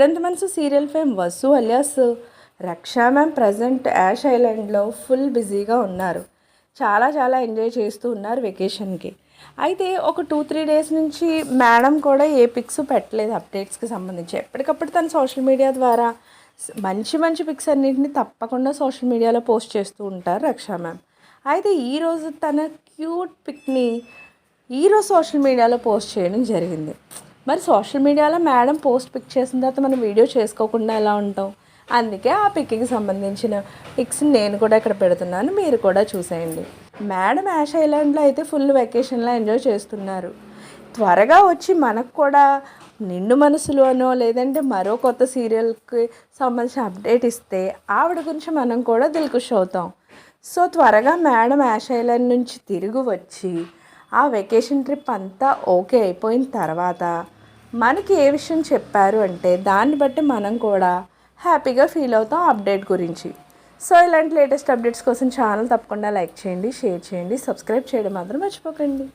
ఇప్పుడెంత మనసు serial fame Vasu alias. Raksha ma'am present ash ఐలాండ్లో full బిజీగా ఉన్నారు. చాలా చాలా ఎంజాయ్ చేస్తూ ఉన్నారు వెకేషన్కి. అయితే ఒక టూ త్రీ డేస్ నుంచి మేడం కూడా ఏ పిక్స్ పెట్టలేదు అప్డేట్స్కి సంబంధించి. ఎప్పటికప్పుడు తన సోషల్ మీడియా ద్వారా మంచి మంచి పిక్స్ అన్నింటినీ తప్పకుండా సోషల్ మీడియాలో పోస్ట్ చేస్తూ ఉంటారు రక్షా మ్యామ్. అయితే ఈరోజు తన క్యూట్ పిక్ని ఈరోజు సోషల్ మీడియాలో పోస్ట్ చేయడం జరిగింది. మరి సోషల్ మీడియాలో మేడం పోస్ట్ పిక్ చేసిన తర్వాత మనం వీడియో చేసుకోకుండా ఎలా ఉంటాం? అందుకే ఆ పిక్కి సంబంధించిన పిక్స్ నేను కూడా ఇక్కడ పెడుతున్నాను మీరు కూడా చూసేయండి. మేడం యాష్ ఐలాండ్లో అయితే ఫుల్ వెకేషన్లో ఎంజాయ్ చేస్తున్నారు. త్వరగా వచ్చి మనకు కూడా నిండు మనసులు అనో లేదంటే మరో కొత్త సీరియల్కి సంబంధించిన అప్డేట్ ఇస్తే ఆవిడ గురించి మనం కూడా దిల్కుష్ అవుతాం. సో త్వరగా మేడం యాష్ ఐలాండ్ నుంచి తిరిగి వచ్చి ఆ వెకేషన్ ట్రిప్ అంతా ఓకే అయిపోయిన తర్వాత మనకి ఏ విషయం చెప్పారు అంటే దాన్ని బట్టి మనం కూడా హ్యాపీగా ఫీల్ అవుతాం అప్డేట్ గురించి. సో ఇలాంటి లేటెస్ట్ అప్డేట్స్ కోసం ఛానల్ తప్పకుండా లైక్ చేయండి షేర్ చేయండి సబ్స్క్రైబ్ చేయడం మాత్రం మర్చిపోకండి.